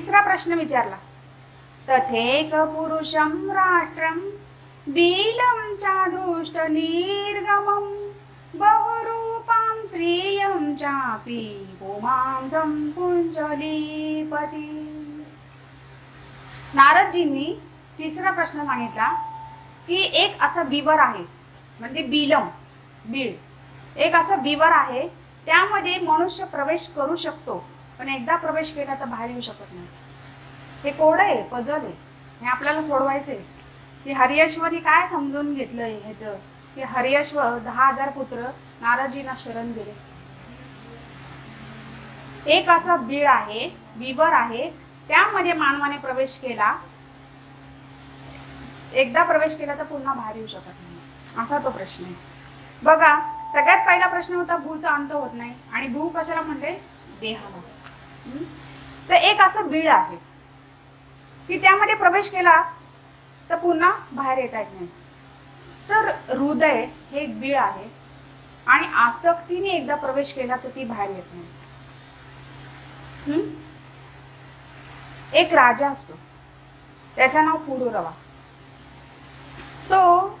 तिसरा प्रश्न विचारला. तथेक पुरुषम राष्ट्रम बीलम चादृष्ट निर्गमं बहुरूपां स्त्रियं चापि पुमांसं कुञ्जलीपती नारदजींनी तिसरा प्रश्न सांगितला की एक असा बिवर आहे म्हणजे बिलम बीळ एक असं बिवर आहे त्यामध्ये मनुष्य प्रवेश करू शकतो. पण एकदा प्रवेश केला तर बाहेर येऊ शकत नाही. हे कोड आहे पजल आहे. हे आपल्याला सोडवायचे की हरियश्वरी काय समजून घेतलंय ह्याचं की हरियश्वर दहा हजार पुत्र नाराजींना शरण दिले. एक असं बीळ आहे बिबर आहे. त्यामध्ये मानवाने प्रवेश केला. एकदा प्रवेश केला तर पुन्हा बाहेर येऊ शकत नाही. असा तो प्रश्न आहे. बघा सगळ्यात पहिला प्रश्न होता भूचा अंत होत नाही. आणि भू कशाला म्हणते देहाला. तर एक असं बीळ आहे. की त्यामध्ये प्रवेश केला तर पुन्हा बाहेर येता येत नाही. तर हृदय हे एक बीळ आहे. आणि आसक्तीने एकदा प्रवेश केला तर ती बाहेर येत नाही. एक राजा असतो. त्याचं नाव पुरुरवा तो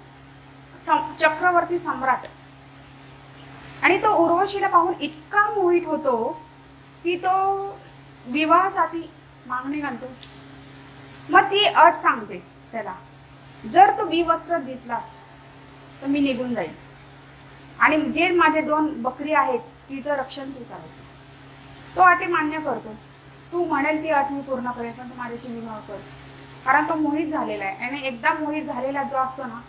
सम- चक्रवर्ती सम्राट. आणि तो उर्वशीला पाहून इतका मोहित होतो की तो विवाहासाठी मागणी घालतो. मग ती अट सांगते त्याला. जर तू विवस्त्र दिसलास तर मी निघून जाईल आणि जे माझे दोन बकरी आहेत तिचं रक्षण तू करायचं. तो अटी मान्य करतो. तू म्हणेल ती अट मी पूर्ण करेन पण तू माझ्याशी विवाह कर. कारण तो मोहित झालेला आहे. आणि एकदा मोहित झालेला जो असतो ना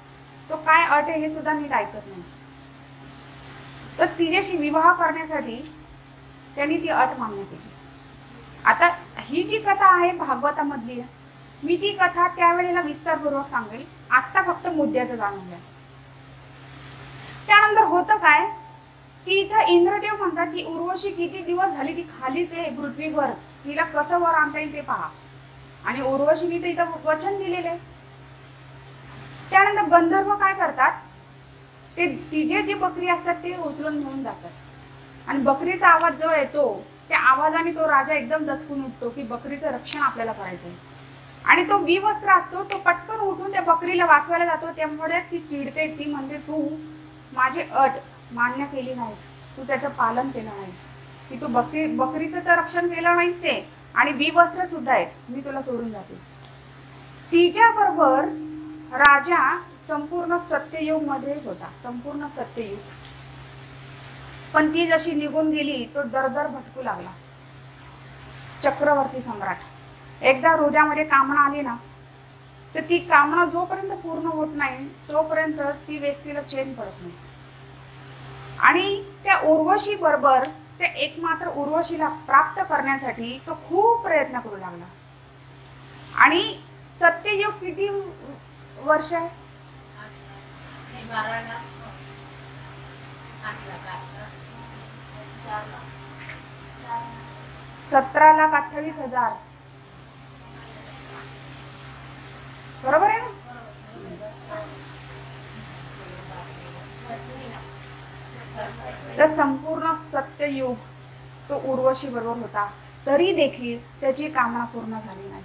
तो काय अट आहे हे सुद्धा नीट ऐकत नाही. तर तिच्याशी विवाह करण्यासाठी त्यांनी ती अट मान्य केली. आता ही जी कथा आहे भागवतामधली मी ती कथा त्यावेळेला विस्तारपूर्वक सांगेल. आत्ता फक्त मुद्द्याचं जाणून घ्या. त्यानंतर होतं काय? की इथं इंद्रदेव म्हणतात की उर्वशी किती दिवस झाली ती खालीच आहे पृथ्वीवर? तिला कसं वर आणता येईल ते पहा. आणि उर्वशीने तर इथं वचन दिलेलं आहे. त्यानंतर गंधर्व काय करतात? ते तिचे जे बकरी असतात ते उचलून घेऊन जातात. आणि बकरीचा आवाज जो येतो त्या आवाजाने तो राजा एकदम दचकून उठतो की बकरीचं रक्षण आपल्याला करायचं आहे. आणि तो विवस्त्र असतो तो पटकन उठून त्या बकरीला वाचवायला जातो. त्यामुळे ती चिडते ती म्हणते तू माझी अट मान्य केली नाहीस. तू त्याचं पालन केलं नाहीस. की तू बकरी बकरीचं तर रक्षण केलं नाहीच आहे आणि विवस्त्र सुद्धा आहेस. मी तुला सोडून जाते. तिच्या बरोबर राजा संपूर्ण सत्ययुगमध्ये होता. संपूर्ण सत्ययुग. पण ती जशी निघून गेली तो दरदर भटकू लागला. चक्रवर्ती सम्राट. एकदा हृदयामध्ये कामना आली ना तर ती कामना जोपर्यंत पूर्ण होत नाही तोपर्यंत ती व्यक्तीला चेन पडत नाही. आणि त्या उर्वशी बरोबर त्या एकमात्र उर्वशीला प्राप्त करण्यासाठी तो खूप प्रयत्न करू लागला. आणि सत्ययुग किती वर्ष आहे? सतरा लाख अठ्ठावीस हजार. बरोबर आहे ना? तर संपूर्ण सत्ययुग तो उर्वशी बरोबर होता. तरी देखील त्याची कामना पूर्ण झाली नाही.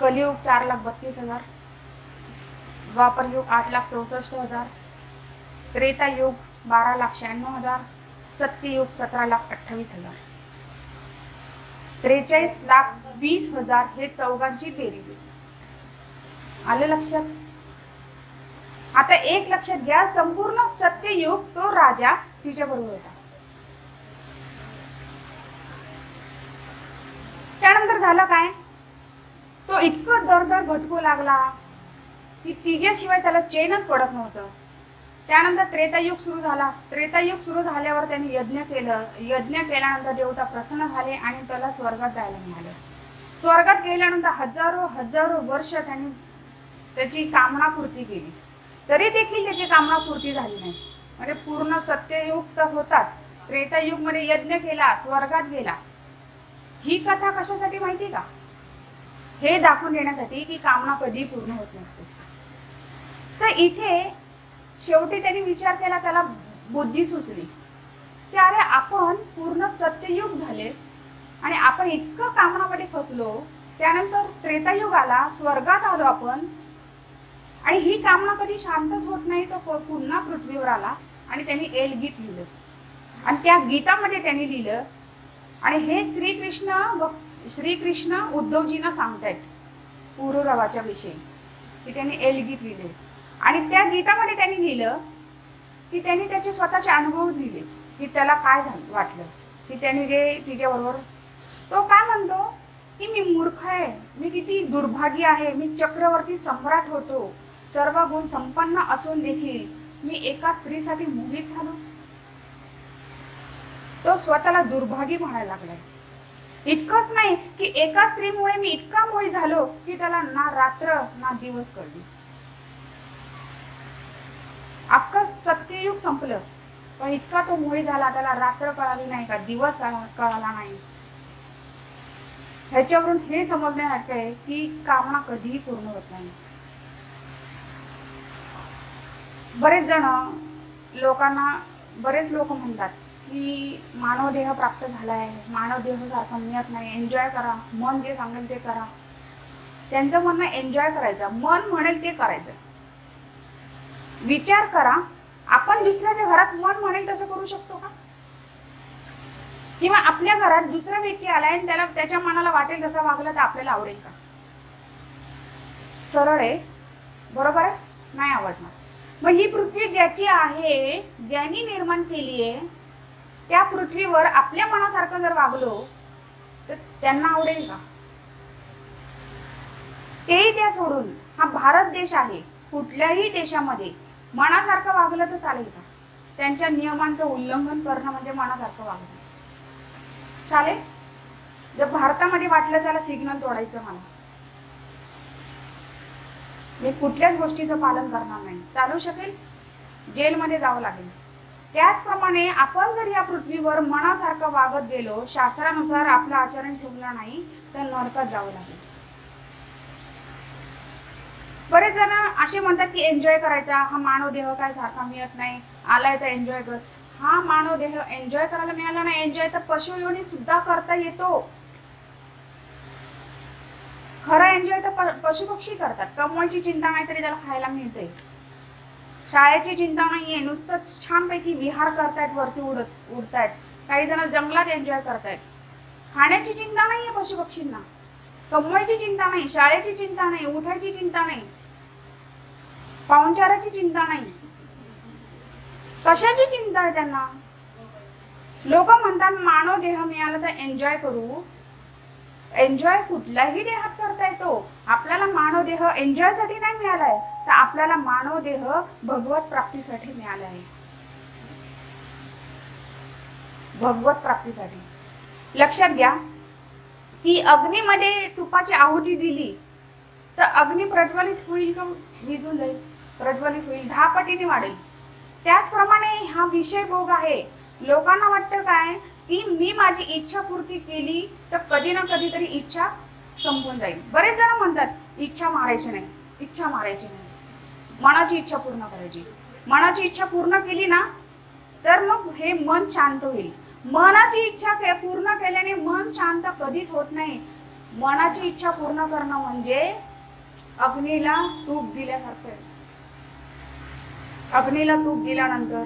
कलियुग चार लाख बत्तीस हजार. द्वापर युग आठ लाख चौसष्ट हजार. त्रेता युग बारा लाख शहाण्णव हजार. सत्ययुग सतरा लाख अठ्ठावीस हजार. त्रेचाळीस लाख वीस हजार हे चौघांची बेरीज आलं लक्षात? आता एक लक्षात घ्या संपूर्ण सत्ययुग तो राजा तिच्या बरोबर होता. त्यानंतर झालं काय? तो इतकं दर दर भटकू लागला. की तिच्याशिवाय त्याला चेनच पडत नव्हतं. त्यानंतर त्रेतायुग सुरू झाला. त्रेतायुग सुरू झाल्यावर त्यांनी यज्ञ केलं. यज्ञ केल्यानंतर देवता प्रसन्न झाले आणि त्याला स्वर्गात जायला मिळालं. स्वर्गात गेल्यानंतर हजारो हजारो वर्ष त्यांनी त्याची कामना पूर्ती केली. तरी देखील त्याची कामना पूर्ती झाली नाही. म्हणजे पूर्ण सत्ययुग तर होताच. त्रेतायुगमध्ये यज्ञ केला स्वर्गात गेला. ही कथा कशासाठी माहिती का? हे दाखवून देण्यासाठी की कामना कधी पूर्ण होत नसते. तर इथे शेवटी त्यांनी विचार केला त्याला बुद्धी सुचली. की सत्ययुग झाले आणि आपण इतकं कामनामध्ये फसलो त्यानंतर त्रेतायुग आला स्वर्गात आलो आपण आणि ही कामना कधी शांतच होत नाही तो प- पुन्हा पृथ्वीवर आला आणि त्यांनी एल गीत लिहिलं. आणि त्या गीतामध्ये त्यांनी लिहिलं आणि हे श्रीकृष्ण व श्रीकृष्ण उद्धवजींना सांगतायत पुरुरवाच्या विषयी की त्यांनी एल गीत लिहिले. आणि त्या गीतामध्ये त्यांनी लिहिलं की त्यांनी त्याचे स्वतःचे अनुभव लिहिले की त्याला काय झालं वाटलं? की त्याने जे तिच्याबरोबर तो काय म्हणतो? की मी मूर्ख आहे. मी किती दुर्भागी आहे. मी चक्रवर्ती सम्राट होतो. सर्व गुण संपन्न असून देखील मी एका स्त्रीसाठी मोहित झालो. तो स्वतःला दुर्भागी म्हणायला लागलाय. इतकंच नाही की एका स्त्रीमुळे मी इतका मोहित झालो की त्याला ना रात्र ना दिवस कळली. सत्ययुग संपलं. पण इतका तो मोही झाला त्याला रात्र कळाली नाही का? दिवस कळाला नाही. ह्याच्यावरून हे समजण्यासारखं आहे की कामना कधीही पूर्ण होत नाही. बरेच जण लोकांना बरेच लोक म्हणतात की मानव देह प्राप्त झाला आहे. मानव देह सारखा मिळत नाही. एन्जॉय करा. मन जे सांगेल ते करा. त्यांचं म्हणणं एन्जॉय करायचं. मन म्हणेल ते करायचं. विचार करा. आपण दुसऱ्याच्या घरात मन म्हणेल तसं करू शकतो का? किंवा आपल्या घरात दुसरा व्यक्ती आलाय आणि त्याला त्याच्या मनाला वाटेल तसा वागलं तर आपल्याला आवडेल का? सरळ आहे. बरोबर आहे? नाही आवडणार. मग ही पृथ्वी ज्याची आहे ज्यांनी निर्माण केली आहे त्या पृथ्वीवर आपल्या मनासारखं जर वागलो तर त्यांना आवडेल का? तेही त्या सोडून हा भारत देश आहे. कुठल्याही देशामध्ये मनासारखं वागलं तर चालेल का? त्यांच्या नियमांचं उल्लंघन करणं म्हणजे मनासारखं वागणं. चालेल? जर भारतामध्ये वाटलं त्याला सिग्नल तोडायचं मला. मी कुठल्याच गोष्टीचं पालन करणार नाही. चालू शकेल? जेलमध्ये जावं लागेल. त्याचप्रमाणे आपण जर या पृथ्वीवर मनासारखं वागत गेलो शास्त्रानुसार आपलं आचरण ठेवलं नाही तर नरकात जावं लागेल. बरेच जण असे म्हणतात की एन्जॉय करायचा हा मानव देह काय सारखा मिळत नाही आलाय तर एन्जॉय कर. हा मानव देह एन्जॉय करायला मिळाला नाही एन्जॉय तर पशु योनी सुद्धा करता येतो. खरं एन्जॉय तर प- पशुपक्षी करतात. कमवायची चिंता नाही तरी त्याला खायला मिळते शाळेची चिंता नाहीये नुसतं छानपैकी विहार करतायत वरती उडत उडतायत. काही जण जंगलात एन्जॉय करतायत. खाण्याची चिंता नाहीये पशुपक्षींना. कमवायची चिंता नाही शाळेची चिंता नाही उठायची चिंता नाही. पाहुणचाराची चिंता नाही. कशाची चिंता आहे त्यांना? लोक म्हणतात मानव देह मिळाला तर एन्जॉय करू. एन्जॉय कुठल्याही देहात करता येतो. आपल्याला मानव देह एन्जॉयसाठी नाही मिळालाय तर आपल्याला मानव देह भगवत प्राप्तीसाठी मिळाला आहे भगवत प्राप्तीसाठी. लक्षात घ्या की अग्नीमध्ये तुपाची आहुती दिली तर अग्नी प्रज्वलित होईल का? विजून जाईल प्रज्वलित होईल दहा पटीने वाढेल. त्याचप्रमाणे हा विषय भोग आहे. लोकांना वाटतं काय की मी माझी इच्छा पूर्ती केली तर कधी ना कधीतरी इच्छा संपून जाईल. बरेच जण म्हणतात इच्छा मारायची नाही इच्छा मारायची नाही. मनाची इच्छा पूर्ण करायची. मनाची इच्छा पूर्ण केली ना तर मग हे मन शांत होईल. मनाची इच्छा के- पूर्ण केल्याने मन शांत कधीच होत नाही. मनाची इच्छा पूर्ण करणं म्हणजे अग्नीला तूप दिल्यासारखं अग्नीला तूप दिल्यानंतर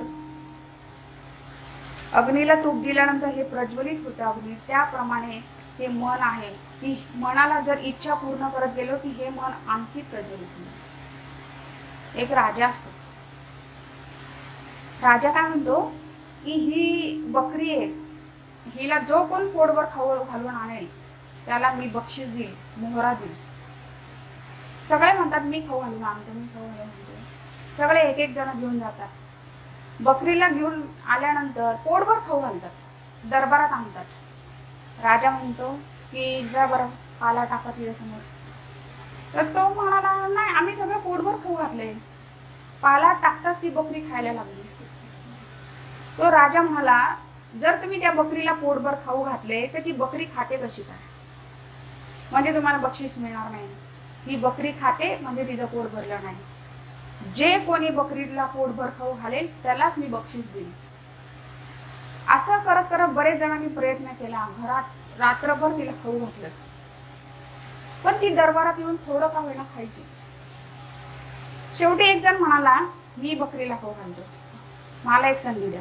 अग्नीला तूप दिल्यानंतर हे प्रज्वलित होतं अग्नी. त्याप्रमाणे हे मन आहे. की मनाला जर इच्छा पूर्ण करत गेलो की हे मन आणखी प्रज्वलित होईल. एक राजा असतो. राजा काय म्हणतो? की ही बकरी आहे. हिला जो कोण पोटभर खाऊ घालून आणेल त्याला मी बक्षीस देईल मोहरा देईल सगळे म्हणतात मी खाऊ घालून आणतो मी खाऊ घालून आणतो. सगळे एक एक जण घेऊन जातात. बकरीला घेऊन आल्यानंतर पोटभर खाऊ घालतात. दरबारात आणतात. राजा म्हणतो की जा बरं पाला टाका तुझ्यासमोर. तर तो म्हणाला नाही आम्ही सगळं पोटभर खाऊ घातले पाला टाकताच ती बकरी खायला लागली. तो राजा म्हणाला जर तुम्ही त्या बकरीला पोटभर खाऊ घातले तर ती बकरी खाते कशी काय? म्हणजे तुम्हाला बक्षीस मिळणार नाही. ही बकरी खाते म्हणजे तिचं पोट भरलं नाही. जे कोणी बकरीला पोटभर खाऊ घालेल त्यालाच मी बक्षीस देईल असं करत करत बरेच जणांनी प्रयत्न केला. घरात रात्रभर तिला खाऊ घातलं. पण ती दरबारात येऊन थोडं का वेळा खायचीच शेवटी एक जण म्हणाला मी बकरीला खाऊ घालतो. मला एक संधी द्या.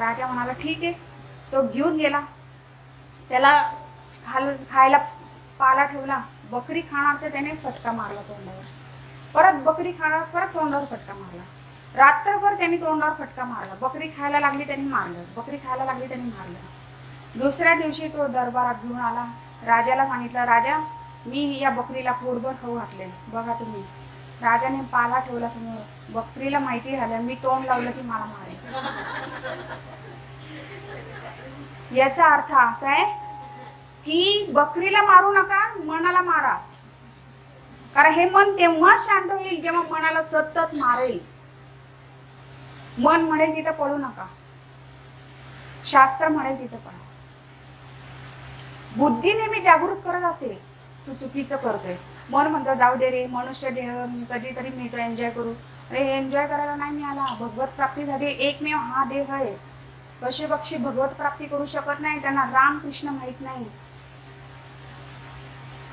राजा म्हणाला ठीक आहे. तो घेऊन गेला. त्याला खाल खायला पाला ठेवला. बकरी खाणार तर त्याने फटका मारला तोंडावर. परत बकरी खाणार परत तोंडावर फटका मारला. रात्रभर त्यांनी तोंडावर फटका मारला. बकरी खायला लागली त्यांनी मारलं. बकरी खायला लागली त्यांनी मारलं. दुसऱ्या दिवशी तो दरबारात घेऊन आला. राजाला सांगितलं राजा मी या बकरीला पोटभर खाऊ घातले. बघा तुम्ही. राजाने पाला ठेवला समोर. बकरीला माहिती झालं मी तोंड लावलं की मला मारे याचा अर्थ असा आहे की बकरीला मारू नका मनाला मारा. कारण हे मन तेव्हा शांत होईल जेव्हा मनाला सतत मारेल. मन म्हणेल तिथं पळू नका. शास्त्र म्हणेल तिथं पळा बुद्धी नेहमी जागृत करत असते. तू चुकीचं करतोय. मन म्हणतो जाऊ दे रे मनुष्य देह मी कधीतरी एन्जॉय करू. अरे एन्जॉय करायला नाही मिळाला. भगवत प्राप्तीसाठी एकमेव हा देह आहे. कसे पक्षी भगवत प्राप्ती करू शकत नाही. त्यांना राम कृष्ण माहीत नाही.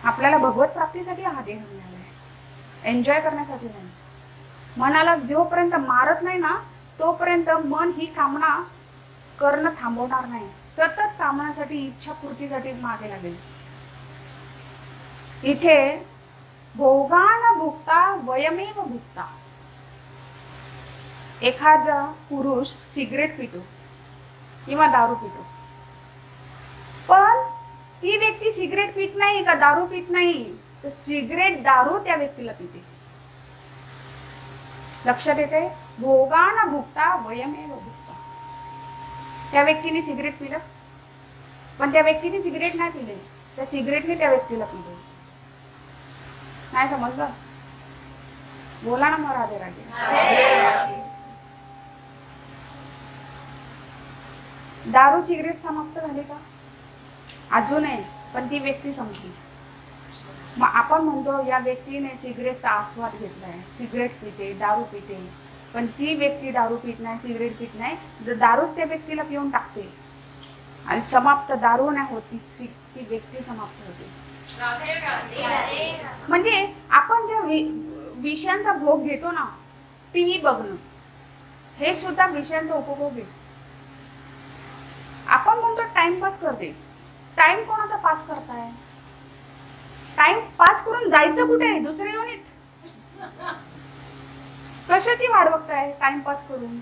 आपल्याला भगवत प्राप्तीसाठी हा देह मिळाला. एन्जॉय करण्यासाठी नाही. मनाला जोपर्यंत मारत नाही ना तोपर्यंत मन ही कामना करणं थांबवणार नाही. सतत कामनासाठी इच्छापूर्तीसाठी मागे लागेल. इथे भोगान भुक्ता वयमेव भुक्ता. एखादा पुरुष सिगरेट पितो किंवा दारू पितो. पण ती व्यक्ती सिगरेट पित नाही का दारू पित नाही? तर सिगरेट दारू त्या व्यक्तीला पिते. लक्षात येते भोगान भुक्ता वयमेव भुक्ता. त्या व्यक्तीने सिगरेट पिलं. पण त्या व्यक्तीने सिगरेट नाही पिले. त्या सिगरेटने त्या व्यक्तीला पिले. नाही समजलं? बोला ना मग राधे राधे. दारू सिगरेट समाप्त झाले का? अजून आहे पण ती व्यक्ती संपली. मग आपण म्हणतो या व्यक्तीने सिगरेटचा आस्वाद घेतलाय. सिगरेट पिते दारू पिते. पण ती व्यक्ती दारू पित नाही सिगरेट पित नाही जर दारूच त्या व्यक्तीला पिऊन टाकते. आणि समाप्त दारू नाही होती सी ती व्यक्ती समाप्त होते. म्हणजे आपण ज्या वि- विषयांचा भोग घेतो ना टीव्ही बघणं. हे सुद्धा विषयांचा उपभोग आहे. आपण म्हणतो टाइमपास करते. टाइम कोणाचा पास करताय? टाइम पास करून जायचं कुठे? दुसऱ्या युनिट कशाची वाट बघताय टाइमपास करून?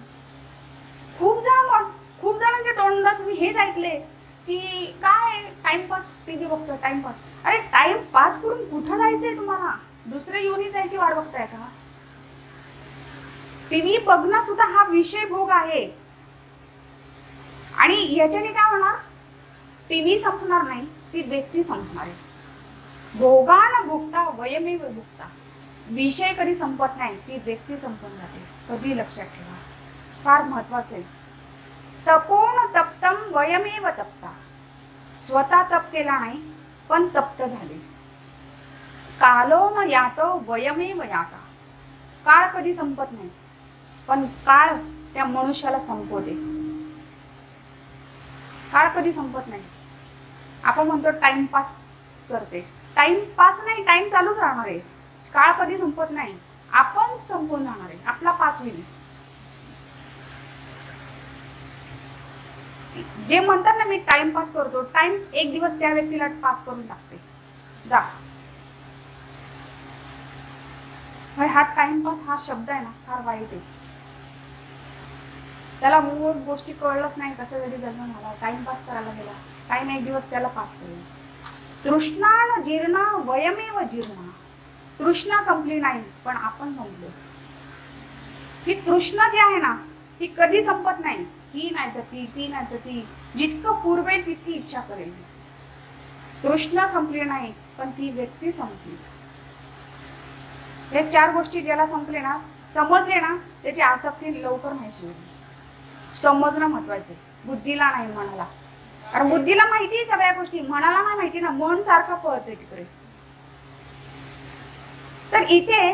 खूप जण खूप जणांच्या तोंडात मी हेच ऐकले की काय टाइमपास टीव्ही बघतो टाइमपास अरे टाइम पास करून कुठं जायचंय तुम्हाला? दुसऱ्या युनिट जायची वाट बघताय का? टीव्ही बघणं सुद्धा हा विषय भोग आहे. आणि याच्याने काय होणार? टीव्ही संपणार नाही ती व्यक्ती संपणार आहे. भोगान भुगता वयमेव भुगता. विषय कधी संपत नाही ती व्यक्ती संपून जाते. कधी लक्षात ठेवा. फार महत्वाचं आहे. तपोन तप्तम वयमेव तप्ता. स्वतः तप केला नाही पण तप्त झाले. कालो न यातो वयमेव याता. काळ कधी संपत नाही पण काळ त्या मनुष्याला संपवते. काळ कधी संपत नाही. आपण म्हणतो टाइमपास करते. टाइम पास नाही टाइम चालूच राहणार आहे. काळ कधी संपत नाही. आपण संपून राहणार आहे. आपला पास होईल जे म्हणतात ना मी टाइमपास करतो टाइम एक दिवस त्या व्यक्तीला पास करून टाकते. जा. हा टाइमपास हा शब्द आहे ना फार वाईट आहे. त्याला मूळ गोष्टी कळलंच नाही कशासाठी जन्म झाला. टाइमपास करायला गेला. टाइम एक दिवस त्याला पास करेल. तृष्णान जीर्णा वयमेव जीर्णा. तृष्णा संपली नाही पण आपण संपलो ही तृष्णा जी आहे ना ती कधी संपत नाही. ही नाही तर ती ती नाही तर ती. जितकं पूर्वेल तितकी इच्छा करेल. तृष्णा संपली नाही पण ती व्यक्ती संपली. हे चार गोष्टी ज्याला संपले ना समजले ना त्याची आसक्ती लवकर नाही शिवली समजणं महत्वाचं बुद्धीला नाही मनाला कारण बुद्धीला माहिती आहे सगळ्या गोष्टी मनाला नाही माहिती ना मन सारखं पळतंय तिकडे. तर इथे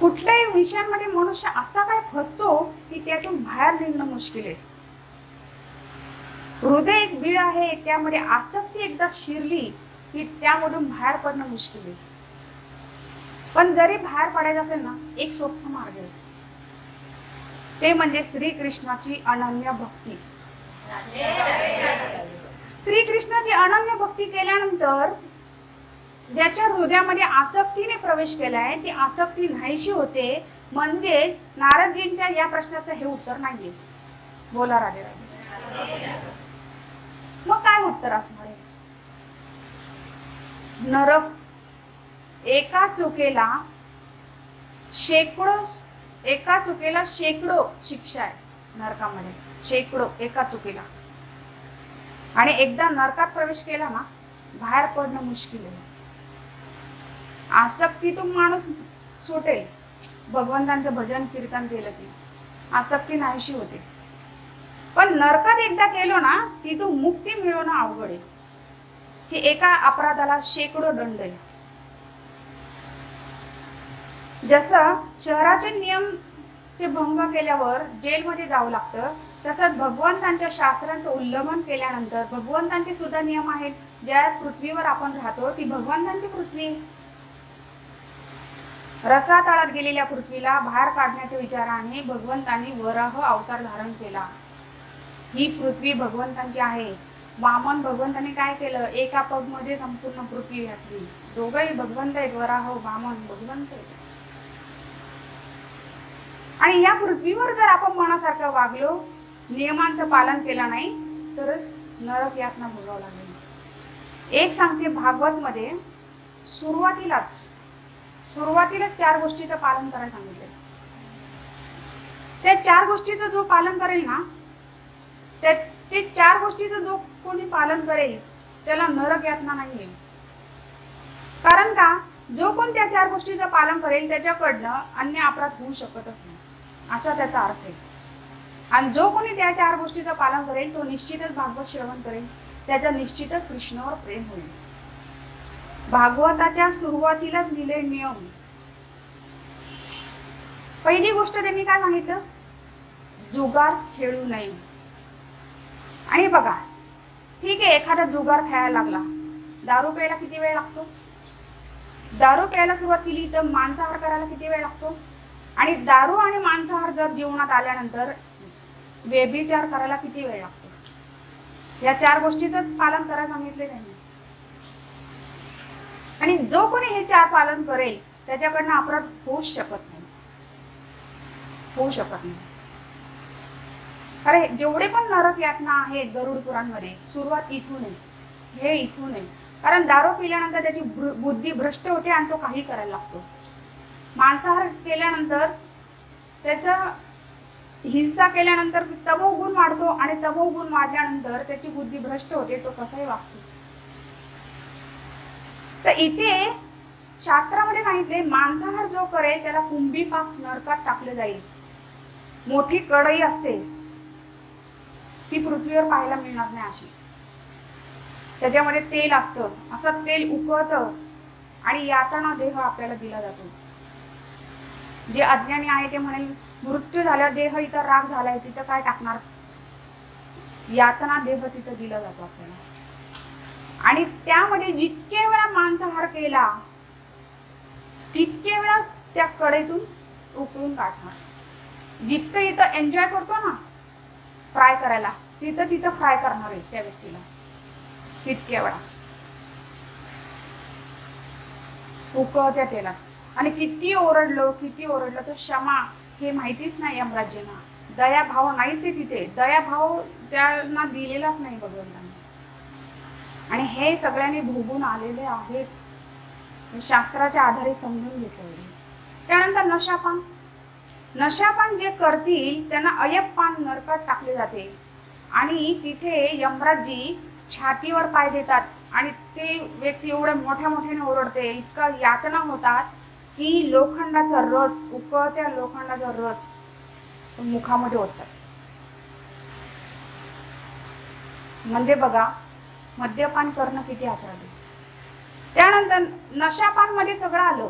कुठल्याही विषयांमध्ये मनुष्य असा काय फसतो की त्यातून बाहेर निघणं मुश्किल आहे. हृदय एक बीळ आहे त्यामध्ये आसक्ती एकदा शिरली की त्यामधून बाहेर पडणं मुश्किल आहे. पण जरी बाहेर पडायचं असेल ना एक सोपा मार्ग आहे. ते म्हणजे श्री कृष्णाची अनन्य भक्ती. श्रीकृष्णाची अनन्य भक्ती केल्यानंतर ज्याच्या हृदयामध्ये आसक्तीने प्रवेश केलाय ती आसक्ती नाहीशी होते. म्हणजे नारदजींच्या या प्रश्नाचं हे उत्तर नाहीये. बोला राधे राजे मग काय उत्तर असणार आहे? नरक एका चुकेला शेकडो एका चुकीला शेकडो शिक्षा आहे नरकामध्ये. शेकडो एका चुकीला. आणि एकदा नरकात प्रवेश केला ना बाहेर पडणं मुश्किल आहे. आसक्तीतून माणूस सुटेल. भगवंतांचं भजन कीर्तन केलं की आसक्ती नाहीशी होते. पण नरकात एकदा गेलो ना तिथून मुक्ती मिळवणं अवघड आहे. की एका अपराधाला शेकडो दंड आहे. जसं शहराचे नियम चे भंग केल्यावर जेलमध्ये जावं लागतं तसंच भगवंतांच्या शास्त्रांचं उल्लंघन केल्यानंतर भगवंतांचे सुद्धा नियम आहेत. ज्या पृथ्वीवर आपण राहतो ती भगवंतांची पृथ्वी. आहे. रसातळात गेलेल्या पृथ्वीला बाहेर काढण्याच्या विचाराने भगवंतांनी वराह अवतार धारण केला. ही पृथ्वी भगवंतांची आहे. वामन भगवंताने काय केलं? एका पगमध्ये संपूर्ण पृथ्वी घातली. दोघंही भगवंत आहेत वराह वामन भगवंत आहेत. आणि या पृथ्वीवर जर आपण मनासारखं वागलो नियमांचं पालन केलं नाही तर नरक यातना भोगावं लागेल. एक सांगते भागवत मध्ये सुरुवातीलाच सुरुवातीलाच चार गोष्टीचं पालन करायला सांगितलं त्या चार गोष्टीचं जो पालन करेल ना त्या ते चार गोष्टीचं जो कोणी पालन करेल त्याला नरक यातना नाही येईल. कारण का जो कोण त्या चार गोष्टीचं पालन करेल त्याच्याकडनं अन्य अपराध होऊ शकतच नाही. असा त्याचा अर्थ आहे. आणि जो कोणी त्या चार गोष्टीचं पालन करेल तो निश्चितच भागवत श्रवण करेल. त्याचा निश्चितच कृष्णावर प्रेम होईल. भागवताच्या सुरुवातीलाच दिले नियम. पहिली गोष्ट त्यांनी काय सांगितलं? जुगार खेळू नये. आणि बघा ठीक आहे एखादा जुगार खेळायला लागला. दारू प्यायला किती वेळ लागतो? दारू प्यायला सुरुवात केली तर मांसाहार करायला किती वेळ लागतो? आणि दारू आणि मांसाहार जर जीवनात आल्यानंतर व्यभिचार करायला किती वेळ लागतो? या चार गोष्टीच पालन करायला सांगितले त्यांनी. आणि जो कोणी हे चार पालन करेल त्याच्याकडनं अपराध होऊच शकत नाही. होऊ शकत नाही. अरे जेवढे पण नरक यातना आहेत गरुड पुराणमध्ये सुरुवात इथून आहे. हे इथून आहे. कारण दारू पिल्यानंतर त्याची बुद्धी भ्रष्ट होते आणि तो काही करायला लागतो. मांसाहार केल्यानंतर त्याचा हिंसा केल्यानंतर तमोगुण वाढतो आणि तमोगुण वाढल्यानंतर त्याची बुद्धी भ्रष्ट होते तो कसाही वागतो. तर इथे शास्त्रामध्ये सांगितले मांसाहार जो करेल त्याला कुंभी पाक नरकात टाकले जाईल. मोठी कढई असते ती पृथ्वीवर पाहायला मिळणार नाही अशी. त्याच्यामध्ये तेल असतं असं तेल उकळतं आणि यातना देह आपल्याला दिला जातो. जे अज्ञानी आहे ते म्हणेल मृत्यू झाल्यावर देह इथं राग झालाय तिथं काय टाकणार? यातना देह तिथं दिला जातो आपल्याला. आणि त्यामध्ये जितके वेळा मांसाहार केला तितके वेळा त्या कडेतून उकळून काढणार. जितकं इथं एन्जॉय करतो ना फ्राय करायला तिथं तिथं फ्राय करणार आहे त्या व्यक्तीला. तितक्या वेळा. उकळत्या तेलात. आणि किती ओरडलो किती ओरडलं तर क्षमा. हे माहितीच नाही यमराज्यांना दया भाव नाहीच आहे तिथे. दया भाव त्यांना दिलेलाच नाही भगवंतांनी. आणि हे सगळ्यांनी भोगून आलेले आहेत. शास्त्राच्या आधारे समजून घेतलं त्यानंतर नशापान. नशापान जे करतील त्यांना अयप्पान नरकात टाकले जाते. आणि तिथे यमराजी छातीवर पाय देतात. आणि ते व्यक्ती एवढ्या मोठ्या मोठ्याने ओरडते. इतका यातना होतात. की लोखंडाचा रस उकळत्या लोखंडाचा रस मुखामध्ये ओततात. म्हणजे बघा मद्यपान करणं किती अपराध. त्यानंतर नशापानमध्ये सगळं आलं.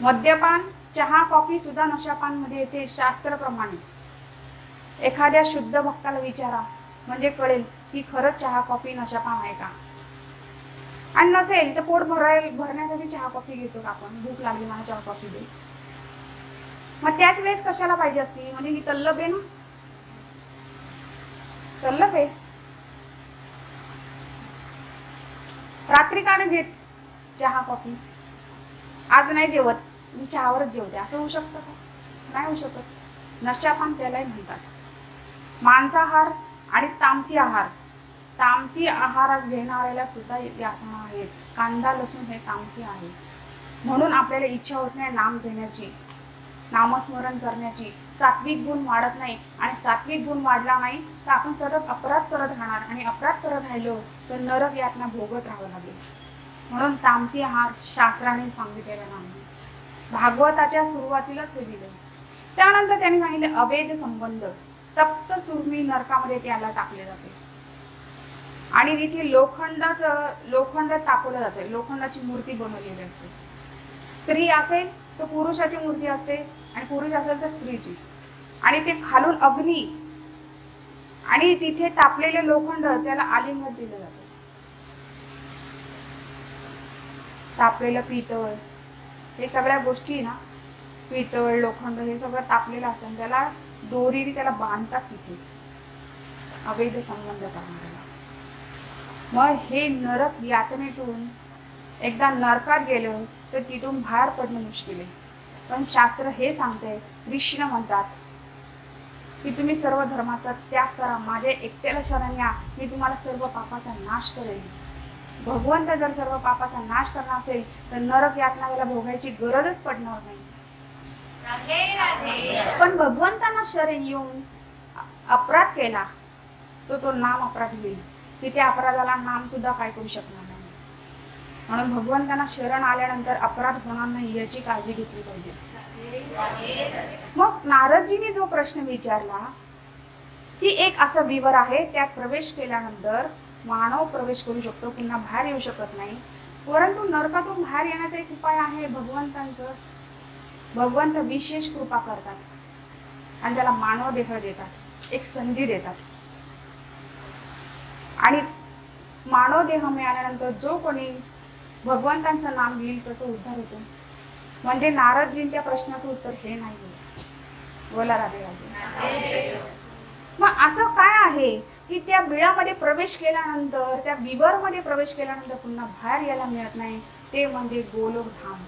मद्यपान चहा कॉफी सुद्धा नशापानमध्ये येते शास्त्रप्रमाणे. एखाद्या शुद्ध भक्ताला विचारा म्हणजे कळेल की खरंच चहा कॉफी नशापान आहे का? आणि नसेल तर पोट भराय भरण्यासाठी चहा कॉफी घेतो का आपण. भूक लागली मला चहा कॉफी दे. मग त्याच वेळेस कशाला पाहिजे असती? म्हणजे ही तल्लब आहे ना तल्लब आहे. रात्री का नाही घेत चहा कॉफी. आज नाही जेवत. मी चहावरच जेवते. असं होऊ शकतं का? नाही होऊ शकत. नशापान त्यालाही म्हणतात. मांसाहार आणि तामसी आहार. तामसी आहार घेणाऱ्याला सुद्धा यातना आहेत कांदा लसूण हे तामसी आहे. म्हणून आपल्याला इच्छा होत नाही नाम घेण्याची नामस्मरण करण्याची. सात्विक गुण वाढत नाही आणि सात्विक गुण वाढला नाही तर आपण सतत अपराध करत राहणार आणि अपराध करत राहिलो तर नरक यातना भोगत राहावं लागेल. म्हणून तामसी आहार शास्त्राने सांगितलेला नाही. भागवताच्या सुरुवातीलाच हे दिले. त्यानंतर त्यांनी सांगितले अवैध संबंध. तप्त सुरमी नरकामध्ये त्याला टाकले जाते. आणि तिथे लोखंडाचं लोखंड तापवलं जातं. लोखंडाची मूर्ती बनवलेली असते. स्त्री असेल तर पुरुषाची मूर्ती असते आणि पुरुष असेल तर स्त्रीची. आणि ते खालून अग्नी आणि तिथे तापलेले लोखंड त्याला आलिंगन दिलं जातं. तापलेलं पितळ हे सगळ्या गोष्टी ना? पितळ लोखंड हे सगळं तापलेलं असतं. आणि त्याला दोरीने त्याला बांधतात तिथे. अवैध संबंध करणाऱ्याला. मग हे नरक यातनेतून एकदा नरकात गेलं तर तिथून बाहेर पडणं मुश्किल आहे. पण शास्त्र हे सांगते कृष्ण म्हणतात की तुम्ही सर्व धर्माचा त्याग करा माझ्या एकट्याला शरण या मी तुम्हाला सर्व पापाचा नाश करेल भगवंत जर सर्व पापाचा नाश करणार असेल तर नरक यातना याला भोगायची गरजच पडणार नाही. पण भगवंतांना शरण येऊन अपराध केला तो तो नाम अपराध होईल. की त्या अपराधाला नाम सुद्धा काय करू शकणार नाही. म्हणून भगवंतांना शरण आल्यानंतर अपराध होणार नाही याची काळजी घेतली पाहिजे. मग नारदजीने जो प्रश्न विचारला की एक असा विवर आहे त्यात प्रवेश केल्यानंतर मानव प्रवेश करू शकतो पुन्हा बाहेर येऊ शकत नाही. परंतु नरकातून बाहेर येण्याचा एक उपाय आहे भगवंतांचं. भगवंत विशेष कृपा करतात. आणि त्याला मानव देह देतात. एक संधी देतात आणि मानव देह मिळाल्यानंतर जो कोणी भगवंतांचं नाम घेईल त्याचा उद्धार होतो. म्हणजे नारदजींच्या प्रश्नाचं उत्तर हे नाही बोला राधे राधे मग असं काय आहे की त्या बिळामध्ये प्रवेश केल्यानंतर त्या विवरमध्ये प्रवेश केल्यानंतर पुन्हा बाहेर यायला मिळत नाही? ते म्हणजे गोलोक धाम.